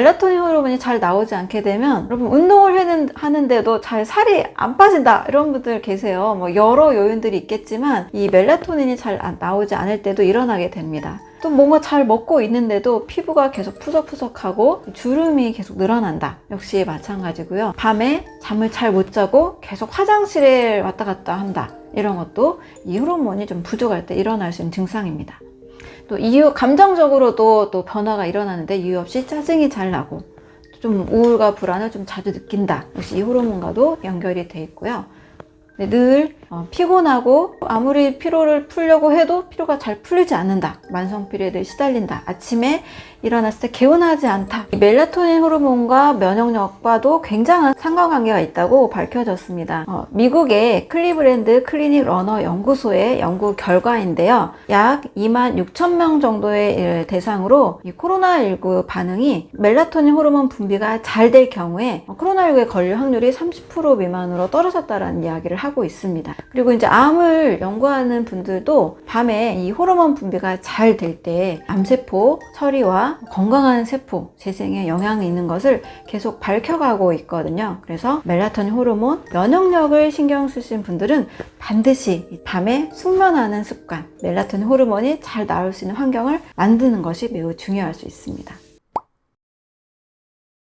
멜라토닌 호르몬이 잘 나오지 않게 되면 여러분 운동을 하는, 하는데도 잘 살이 안 빠진다 이런 분들 계세요. 뭐 여러 요인들이 있겠지만 이 멜라토닌이 잘 안- 나오지 않을 때도 일어나게 됩니다. 또 뭔가 잘 먹고 있는데도 피부가 계속 푸석푸석하고 주름이 계속 늘어난다. 역시 마찬가지고요. 밤에 잠을 잘 못 자고 계속 화장실에 왔다 갔다 한다. 이런 것도 이 호르몬이 좀 부족할 때 일어날 수 있는 증상입니다. 또 이유 감정적으로도 또 변화가 일어나는데 이유 없이 짜증이 잘 나고 좀 우울과 불안을 좀 자주 느낀다. 역시 이 호르몬과도 연결이 돼 있고요. 네, 늘 어, 피곤하고 아무리 피로를 풀려고 해도 피로가 잘 풀리지 않는다. 만성 피로에 늘 시달린다. 아침에 일어났을 때 개운하지 않다. 이 멜라토닌 호르몬과 면역력과도 굉장한 상관관계가 있다고 밝혀졌습니다. 어, 미국의 클리브랜드 클리닉 러너 연구소의 연구 결과인데요. 약 2만 6천 명 정도의 대상으로 이 코로나19 반응이 멜라토닌 호르몬 분비가 잘 될 경우에 코로나19에 걸릴 확률이 30% 미만으로 떨어졌다는 이야기를 하고 있습니다. 그리고 이제 암을 연구하는 분들도 밤에 이 호르몬 분비가 잘 될 때 암세포 처리와 건강한 세포 재생에 영향이 있는 것을 계속 밝혀가고 있거든요. 그래서 멜라토닌 호르몬 면역력을 신경 쓰신 분들은 반드시 이 밤에 숙면하는 습관, 멜라토닌 호르몬이 잘 나올 수 있는 환경을 만드는 것이 매우 중요할 수 있습니다.